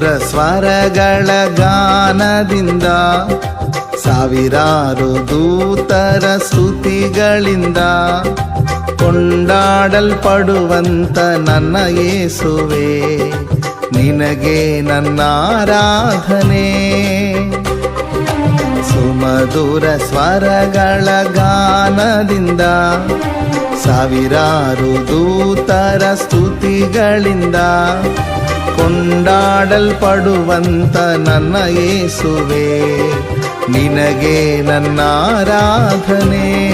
ಸುಮಧುರ ಸ್ವರಗಳ ಗಾನದಿಂದ, ಸಾವಿರಾರು ದೂತರ ಸ್ತುತಿಗಳಿಂದ ಕೊಂಡಾಡಲ್ಪಡುವಂತ ನನ್ನ ಯೇಸುವೆ, ನಿನಗೆ ನನ್ನ ಆರಾಧನೆ. ಸುಮಧುರ ಸ್ವರಗಳ ಗಾನದಿಂದ, ಸಾವಿರಾರು ದೂತರ ಸ್ತುತಿಗಳಿಂದ ಕೊಂಡಾಡಲ್ಪಡುವಂತ ನನ್ನ ಏಸುವೆ ನಿನಗೆ ನನ್ನ ಆರಾಧನೆ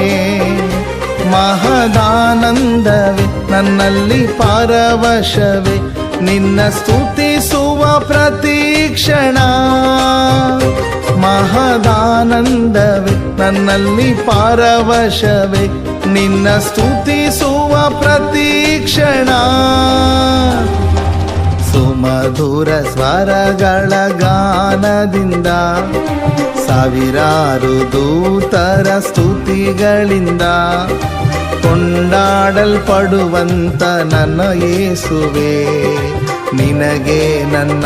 ಮಹದಾನಂದವೇ, ನನ್ನಲ್ಲಿ ಪರವಶವೆ. ನಿನ್ನ ಸ್ತುತಿಸುವ ಪ್ರತೀಕ್ಷಣ. ಮಹದಾನಂದವೆ, ನನ್ನಲ್ಲಿ ಪರವಶವೆ. ನಿನ್ನ ಸ್ತುತಿಸುವ ಪ್ರತೀಕ್ಷಣ. ಸುಮಧುರ ಸ್ವರಗಳ ಗಾನದಿಂದ ಸಾವಿರಾರು ದೂತರ ಸ್ತುತಿಗಳಿಂದ ಕೊಂಡಾಡಲ್ಪಡುವಂತ ನನ್ನ ಯೇಸುವೆ ನಿನಗೆ ನನ್ನ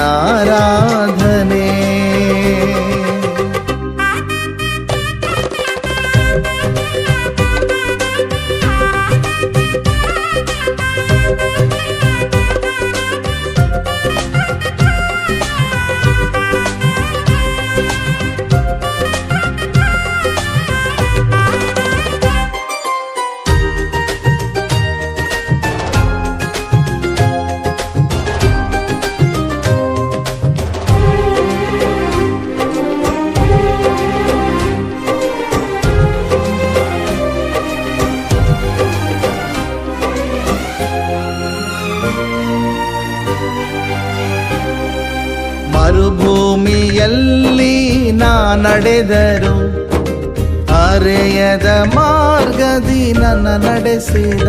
ನಡೆದರು. ಅರೆಯದ ಮಾರ್ಗದಿ ನನ್ನ ನಡೆಸಿದ.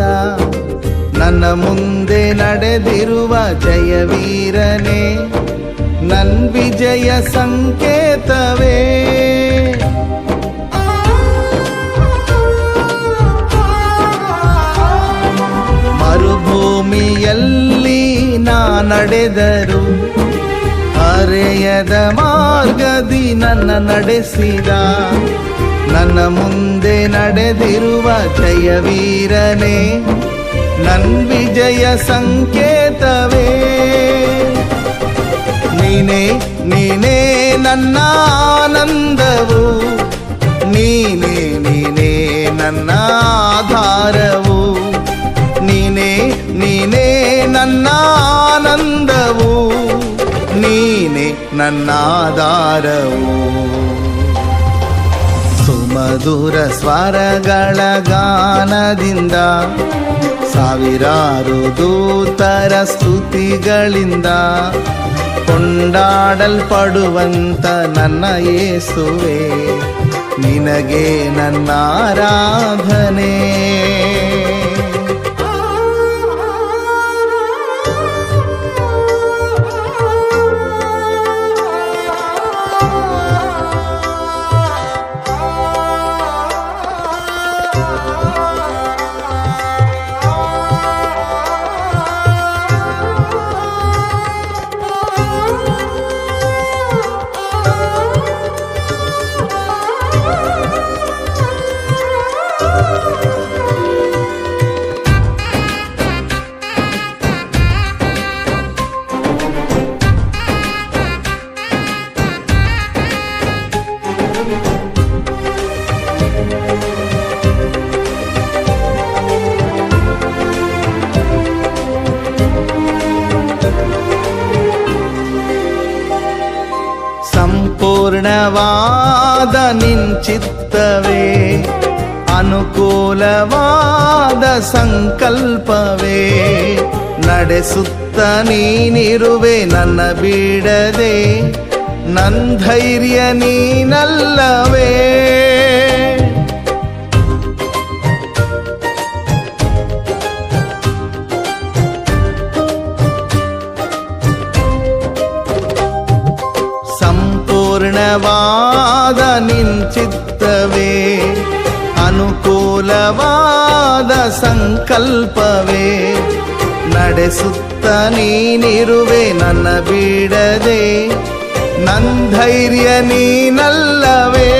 ನನ್ನ ಮುಂದೆ ನಡೆದಿರುವ ಜಯವೀರನೇ ನನ್ ವಿಜಯ ಸಂಕೇತವೇ. ಮರುಭೂಮಿಯಲ್ಲಿ ನಾ ನಡೆದರು. ಅರೆಯದ ಮಾರ್ಗದಿ ನನ್ನ ನಡೆಸಿದ. ನನ್ನ ಮುಂದೆ ನಡೆದಿರುವ ಜಯವೀರನೇ ನನ್ ವಿಜಯ ಸಂಕೇತವೇ. ನೀನೇ ನೀನೇ ನನ್ನ ಆನಂದವು. ನೀನೇ ನೀನೇ ನನ್ನ ಆಧಾರವು. ನೀನೇ ನೀನೇ ನನ್ನ ಆನಂದವು. ನೀನೆ ನನ್ನ ಆಧಾರವು ಸುಮಧುರ ಸ್ವರಗಳ ಗಾನದಿಂದ, ಸಾವಿರಾರು ದೂತರ ಸ್ತುತಿಗಳಿಂದ ಕೊಂಡಾಡಲ್ಪಡುವಂತ ನನ್ನ ಯೇಸುವೆ, ನಿನಗೆ ನನ್ನ ಆರಾಧನೆ ಸಂಪೂರ್ಣವಾದ ನಿಂಚಿತ್ತವೇ ಅನುಕೂಲವಾದ ಸಂಕಲ್ಪವೇ. ನಡೆಸುತ್ತ ನೀನಿರುವೆ ನನ್ನ ಬಿಡದೆ ನನ್ನ ಧೈರ್ಯ ನೀನಲ್ಲವೇ. ಸಂಪೂರ್ಣವಾದ ನಿಂಚಿತ್ತವೇ ಅನುಕೂಲವಾದ ಸಂಕಲ್ಪವೇ, ನಡೆಸುತ್ತ ನೀನಿರುವೆ ನನ್ನ ಬಿಡದೆ ಧೈರ್ಯ ನೀನಲ್ಲವೇ.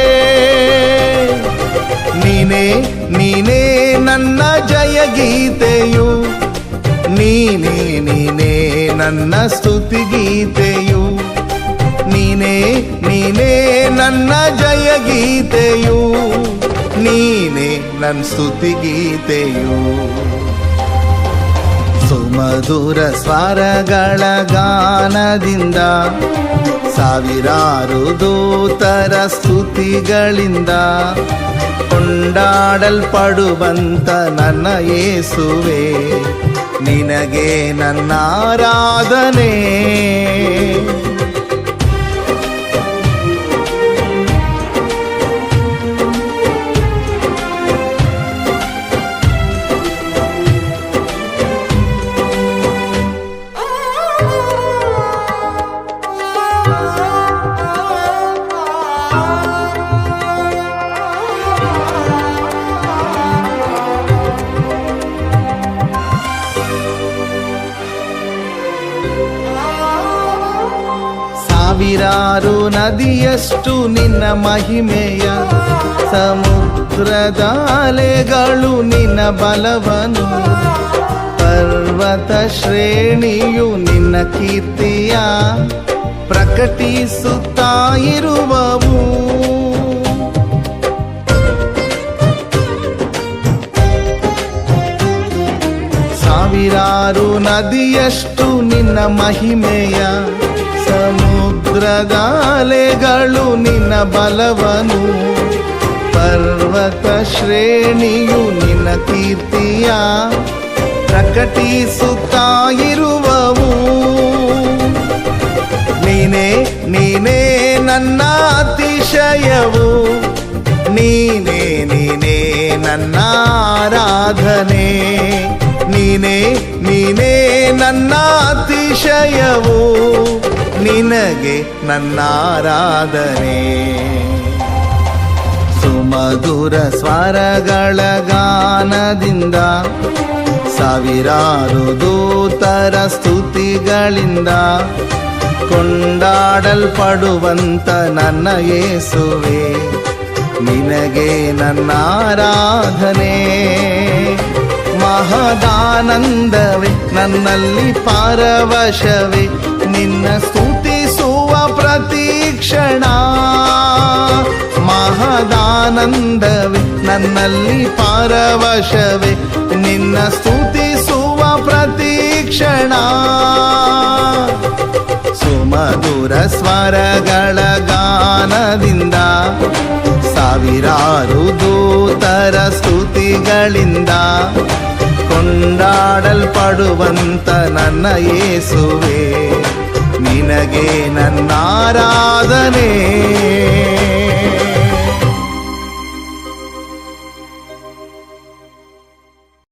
ನೀನೇ ನೀನೇ ನನ್ನ ಜಯ ಗೀತೆಯು ನೀನೇ ನೀನೇ ನನ್ನ ಸ್ತುತಿ ಗೀತೆಯು. ನೀನೇ ನೀನೇ ನನ್ನ ಜಯ ಗೀತೆಯು ನೀನೇ ನನ್ನ ಸ್ತುತಿ ಗೀತೆಯು ಸುಮಧುರ ಸ್ವರಗಳ ಗಾನದಿಂದ, ಸಾವಿರಾರು ದೂತರ ಸ್ತುತಿಗಳಿಂದ ಕೊಂಡಾಡಲ್ಪಡುವಂತ ನನ್ನ ಯೇಸುವೆ, ನಿನಗೆ ನನ್ನ ಆರಾಧನೆ ಸಾವಿರಾರು ನದಿಯಷ್ಟು ನಿನ್ನ ಮಹಿಮೆಯ ಸಮುದ್ರದ ಅಲೆಗಳು ನಿನ್ನ ಬಲವನು ಪರ್ವತ ಶ್ರೇಣಿಯು ನಿನ್ನ ಕೀರ್ತಿಯ ಪ್ರಕಟಿಸುತ್ತಾ ಇರುವವು. ಸಾವಿರಾರು ನದಿಯಷ್ಟು ನಿನ್ನ ಮಹಿಮೆಯ ಸಮುದ್ರದ ನಿನ್ನ ಬಲವನು. ಪರ್ವತ ಶ್ರೇಣಿಯು ನಿನ್ನ ಕೀರ್ತಿಯ. ಪ್ರಕಟಿಸುತ್ತಾ ಇರುವವು. ನೀನೇ ನೀನೇ ನನ್ನ ಅತಿಶಯವು. ನೀನೇ ನೀನೇ ನನ್ನ ಆರಾಧನೆ. ನೀನೇ ನೀನೇ ನನ್ನ ಅತಿಶಯವು. ನಿನಗೆ ನನ್ನ ಆರಾಧನೆ ಸುಮಧುರ ಸ್ವರಗಳ ಗಾನದಿಂದ, ಸಾವಿರಾರು ದೂತರ ಸ್ತುತಿಗಳಿಂದ ಕೊಂಡಾಡಲ್ಪಡುವಂತ ನನ್ನ ಯೇಸುವೆ, ನಿನಗೆ ನನ್ನ ಆರಾಧನೆ ಮಹದಾನಂದವೇ, ನನ್ನಲ್ಲಿ ಪಾರವಶವೇ ನಿನ್ನ ಸ್ತುತಿಸುವ ಪ್ರತೀಕ್ಷಣ. ಮಹದಾನಂದವೇ, ನನ್ನಲ್ಲಿ ಪಾರವಶವೇ, ನಿನ್ನ ಸ್ತುತಿಸುವ ಪ್ರತೀಕ್ಷಣ. ಸುಮಧುರ ಸ್ವರಗಳ ಗಾನದಿಂದ, ಸಾವಿರಾರು ದೂತರ ಸ್ತುತಿಗಳಿಂದ ಕೊಂಡಾಡಲ್ಪಡುವಂತ ನನ್ನ ಯೇಸುವೆ. ನಿನಗೆ ನನ್ನಾರಾಧನೆ.